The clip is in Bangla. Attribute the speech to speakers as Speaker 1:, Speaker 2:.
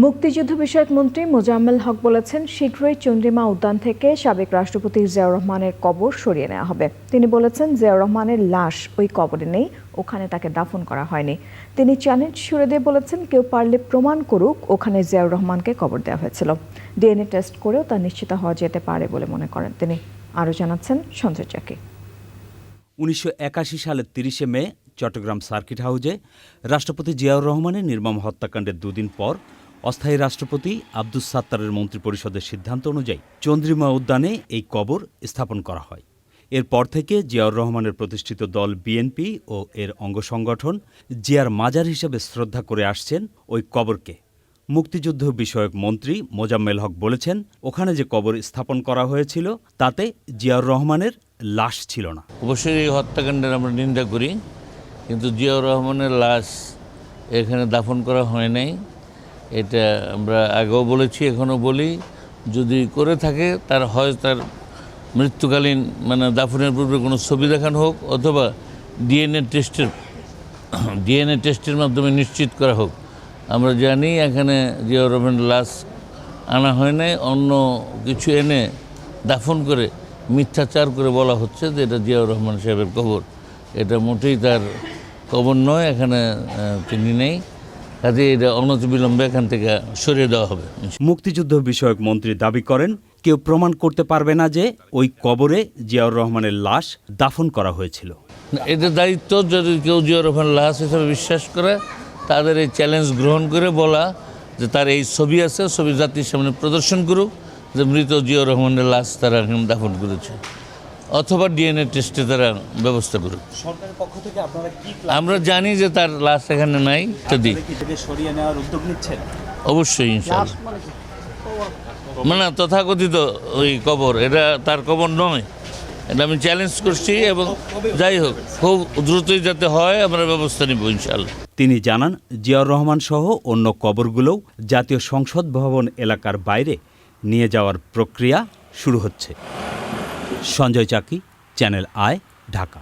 Speaker 1: মুক্তিযুদ্ধ বিষয়ক মন্ত্রী মোজাম্মেল হক বলেছেন, শীঘ্রই চন্দ্রিমা উদ্যান থেকে সাবেক রাষ্ট্রপতি জিয়াউর রহমানের কবর সরিয়ে নেওয়া হবে। তিনি বলেছেন, জিয়াউর রহমানের লাশ ওই কবরে নেই, ওখানে তাকে দাফন করা হয়নি। তিনি চ্যালেঞ্জ সুরে দিয়ে বলেছেন, কেউ পারলে প্রমাণ করুক, ওখানে জিয়াউর রহমানকে কবর দেওয়া হয়েছিল। ডিএনএ টেস্ট করেও তা নিশ্চিত হওয়া যেতে পারে বলে মনে করেন তিনি। আরও জানাচ্ছেন সঞ্জয় চাকি।
Speaker 2: উনিশশো একাশি সালের তিরিশে মে, চট্টগ্রাম সার্কিট হাউজে রাষ্ট্রপতি জিয়াউর রহমানের নির্মম হত্যাকাণ্ডের দুদিন পর অস্থায়ী রাষ্ট্রপতি আব্দুস সাত্তারের মন্ত্রিপরিষদের সিদ্ধান্ত অনুযায়ী চন্দ্রিমা উদ্যানে এই কবর স্থাপন করা হয়। এরপর থেকে জিয়াউর রহমানের প্রতিষ্ঠিত দল বিএনপি ও এর অঙ্গ সংগঠন জিয়ার মাজার হিসেবে শ্রদ্ধা করে আসছেন ওই কবরকে। মুক্তিযুদ্ধ বিষয়ক মন্ত্রী মোজাম্মেল হক বলেছেন, ওখানে যে কবর স্থাপন করা হয়েছিল, তাতে জিয়াউর রহমানের লাশ ছিল না।
Speaker 3: অবশ্যই এই হত্যাকাণ্ডের আমরা নিন্দা করি, কিন্তু জিয়াউর রহমানের লাশ এখানে দাফন করা হয় নাই। এটা আমরা আগেও বলেছি, এখনও বলি। যদি করে থাকে, তার হয় তার মৃত্যুকালীন মানে দাফনের পূর্বে কোনো ছবি দেখানো হোক, অথবা ডিএনএ টেস্টের ডিএনএ টেস্টের মাধ্যমে নিশ্চিত করা হোক। আমরা জানি এখানে জিয়াউর রহমানের লাশ আনা হয় নাই, অন্য কিছু এনে দাফন করে মিথ্যাচার করে বলা হচ্ছে যে এটা জিয়াউর রহমান সাহেবের কবর। এটা মোটেই তার কবর নয়, এখানে তিনি নেই। কাজে এটা অনতিবিলম্বে এখান থেকে সরিয়ে দেওয়া হবে।
Speaker 2: মুক্তিযুদ্ধ বিষয়ক মন্ত্রী দাবি করেন কেউ প্রমাণ করতে পারবে না যে ওই কবরে জিয়াউর রহমানের লাশ দাফন করা হয়েছিল।
Speaker 3: এটা দায়িত্ব যদি কেউ জিয়াউর রহমানের লাশ হিসেবে বিশ্বাস করে তাদের এই চ্যালেঞ্জ গ্রহণ করে বলা যে তার এই ছবি আছে ছবি জাতির সামনে প্রদর্শন করুক যে মৃত জিয়াউর রহমানের লাশ তারা দাফন করেছে। অথবা ডিএনএ টেস্টে তারা ব্যবস্থা করুক।
Speaker 4: সরকারের পক্ষ থেকে আপনারা কি
Speaker 3: আমরা জানি যে তার লাশ এখানে নাই ইত্যাদি
Speaker 4: কি সরিয়ে নেওয়ার উদ্যোগ নিচ্ছেন?
Speaker 3: অবশ্যই ইনশাল্লাহ মানে তথাকথিত ওই কবর এটা তার কবর নয়। এটা আমি চ্যালেঞ্জ করছি এবং যাই হোক খুব দ্রুতই যাতে হয় আমরা ব্যবস্থা নিব ইনশাল্লাহ
Speaker 2: তিনি জানান জিয়াউর রহমান সহ অন্য কবরগুলোও জাতীয় সংসদ ভবন এলাকার বাইরে নিয়ে যাওয়ার প্রক্রিয়া শুরু হচ্ছে। সঞ্জয় চাকি চ্যানেল আয় ঢাকা।